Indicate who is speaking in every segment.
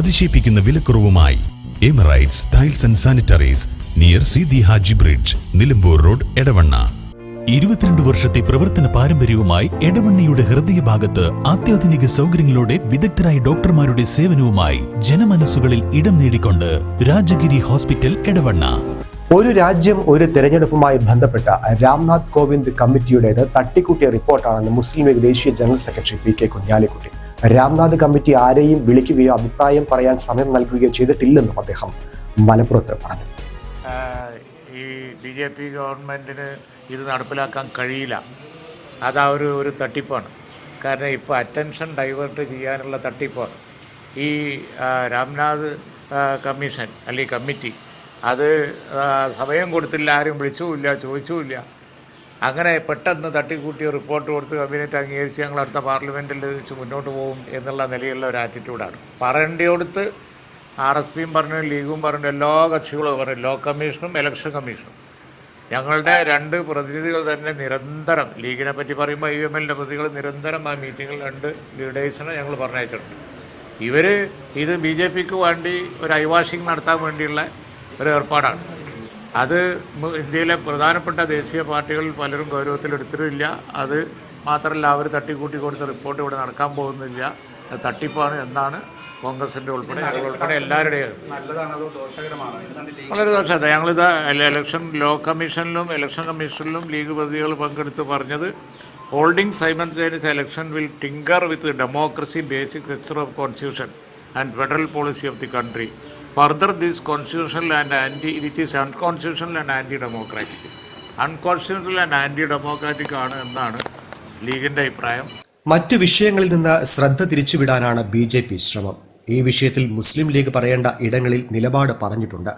Speaker 1: അതിശയിപ്പിക്കുന്ന വിലക്കുറവുമായി Emirates tiles and sanitaries near Sidi Haji bridge Nilambur road Edavanna. ഇരുപത്തിരണ്ട് വർഷത്തെ പ്രവർത്തന പാരമ്പര്യവുമായി എടവണ്ണയുടെ ഹൃദയഭാഗത്ത് അത്യാധുനിക സൗകര്യങ്ങളോടെ വിദഗ്ധരായ ഡോക്ടർമാരുടെ സേവനവുമായി ജനമനസ്സുകളിൽ ഇടം നേടിക്കൊണ്ട് രാജഗിരി ഹോസ്പിറ്റൽ എടവണ്ണ.
Speaker 2: ഒരു രാജ്യം ഒരു തെരഞ്ഞെടുപ്പുമായി ബന്ധപ്പെട്ട രാംനാഥ് കോവിന്ദ് കമ്മിറ്റിയുടേത് തട്ടിക്കൂട്ടിയ റിപ്പോർട്ടാണെന്ന് മുസ്ലിം ലീഗ് ദേശീയ general secretary P K Kunhalikutty. Ramnath committee ആരെയും വിളിക്കുകയോ അഭിപ്രായം പറയാൻ സമയം നൽകുകയോ ചെയ്തിട്ടില്ലെന്നും അദ്ദേഹം മലപ്പുറത്ത് പറഞ്ഞു.
Speaker 3: ഈ ബി ജെ പി ഗവൺമെന്റിന് ഇത് നടപ്പിലാക്കാൻ കഴിയില്ല. അതാ ഒരു ഒരു തട്ടിപ്പാണ്. കാരണം ഇപ്പോൾ അറ്റൻഷൻ ഡൈവേർട്ട് ചെയ്യാനുള്ള തട്ടിപ്പാണ്. ഈ രാംനാഥ് കമ്മീഷൻ അല്ലെങ്കിൽ കമ്മിറ്റി അത് സമയം കൊടുത്തില്ല ആരും വിളിച്ചുമില്ല ചോദിച്ചുമില്ല. അങ്ങനെ പെട്ടെന്ന് തട്ടിക്കൂട്ടിയ റിപ്പോർട്ട് കൊടുത്ത് കബിനറ്റ് അംഗീകരിച്ച് ഞങ്ങൾ അടുത്ത പാർലമെന്റിൽ വെച്ച് മുന്നോട്ട് പോകും എന്നുള്ള നിലയിലുള്ള ഒരു ആറ്റിറ്റ്യൂഡാണ് പറയേണ്ടിയോടുത്ത് ആർ എസ് പിയും പറഞ്ഞു ലീഗും പറഞ്ഞു എല്ലാ കക്ഷികളും പറഞ്ഞു ലോ കമ്മീഷനും ഇലക്ഷൻ കമ്മീഷനും ഞങ്ങളുടെ രണ്ട് പ്രതിനിധികൾ തന്നെ നിരന്തരം ലീഗിനെ പറ്റി പറയുമ്പോൾ യു എം എല്ലിന്റെ പ്രതികൾ നിരന്തരം ആ മീറ്റിങ്ങിൽ രണ്ട് ലീഡേഴ്സിനെ ഞങ്ങൾ പറഞ്ഞയച്ചിട്ടുണ്ട്. ഇവർ ഇത് ബി ജെ പിക്ക് വേണ്ടി ഒരു ഐവാഷിംഗ് നടത്താൻ വേണ്ടിയുള്ള ഒരു ഏർപ്പാടാണ്. അത് ഇന്ത്യയിലെ പ്രധാനപ്പെട്ട ദേശീയ പാർട്ടികൾ പലരും ഗൗരവത്തിലെടുത്തിട്ടില്ല അത് മാത്രമല്ല അവർ തട്ടിക്കൂട്ടി കൊടുത്ത റിപ്പോർട്ട് ഇവിടെ നടക്കാൻ പോകുന്നില്ല. തട്ടിപ്പാണ് എന്നാണ് കോൺഗ്രസിന്റെ ഉൾപ്പെടെ ഞങ്ങൾ ഉൾപ്പെടെ എല്ലാവരുടെയും വളരെ ദോഷമാണ് ഞങ്ങളിത് ഇലക്ഷൻ ലോ കമ്മീഷനിലും ഇലക്ഷൻ കമ്മീഷനിലും ലീഗ് പ്രതികൾ പങ്കെടുത്ത് പറഞ്ഞത് holding simultaneous election will tinker with democracy basic structure of constitution and federal policy of the country further this constitutional and anti it is unconstitutional and anti democratic unconstitutional and anti democratic ആണ് എന്നാണ് ലീഗിന്റെ അഭിപ്രായം.
Speaker 2: മറ്റു വിഷയങ്ങളിൽ നിന്ന് ശ്രദ്ധ തിരിച്ചുവിടാനാണ് B J P ശ്രമം. ഈ വിഷയത്തിൽ മുസ്ലിം ലീഗ് പറയേണ്ട ഇടങ്ങളിൽ നിലപാട് പറഞ്ഞിട്ടുണ്ട്.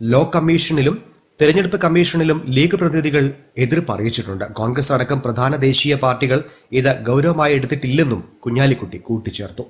Speaker 2: ലോ കമ്മീഷനിലും തെരഞ്ഞെടുപ്പ് കമ്മീഷനിലും ലീഗ് പ്രതിനിധികൾ എതിർപ്പ് അറിയിച്ചിട്ടുണ്ട്. കോൺഗ്രസ് അടക്കം പ്രധാന ദേശീയ പാർട്ടികൾ ഇത് ഗൗരവമായി എടുത്തിട്ടില്ലെന്നും കുഞ്ഞാലിക്കുട്ടി കൂട്ടിച്ചേർത്തു.